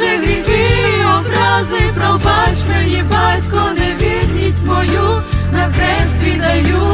Боже, гріхи, образи, пробач, приїбать, батько, невірність мою на хрест віддаю.